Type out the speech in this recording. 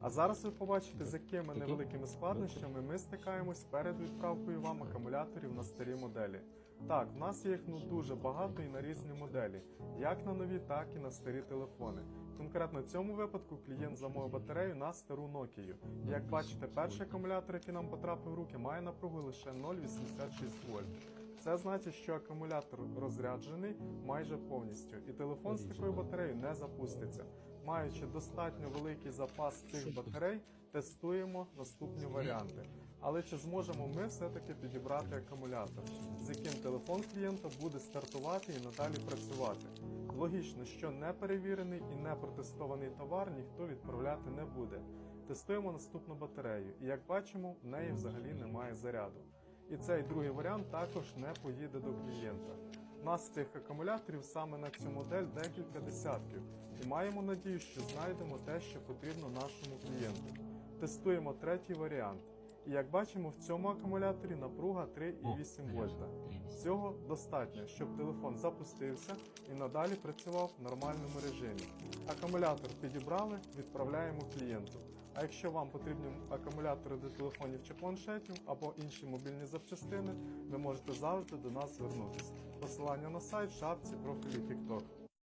А зараз ви побачите, з якими невеликими складнощами ми стикаємось перед відправкою вам акумуляторів на старі моделі. Так, в нас є їх ну дуже багато і на різні моделі, як на нові, так і на старі телефони. Конкретно в цьому випадку клієнт замовив батарею на стару Nokia. Як бачите, перший акумулятор, який нам потрапив в руки, має напругу лише 0,86 вольт. Це значить, що акумулятор розряджений майже повністю, і телефон з такою батареєю не запуститься. Маючи достатньо великий запас цих батарей, тестуємо наступні варіанти. Але чи зможемо ми все-таки підібрати акумулятор, з яким телефон клієнта буде стартувати і надалі працювати? Логічно, що неперевірений і не протестований товар ніхто відправляти не буде. Тестуємо наступну батарею, і як бачимо, в неї взагалі немає заряду. І цей другий варіант також не поїде до клієнта. У нас цих акумуляторів саме на цю модель декілька десятків, і маємо надію, що знайдемо те, що потрібно нашому клієнту. Тестуємо третій варіант. І як бачимо, в цьому акумуляторі напруга 3,8 вольта. Цього достатньо, щоб телефон запустився і надалі працював в нормальному режимі. Акумулятор підібрали, відправляємо клієнту. А якщо вам потрібні акумулятори до телефонів чи планшетів або інші мобільні запчастини, ви можете завжди до нас звернутися. Посилання на сайт, шапці, профілі TikTok.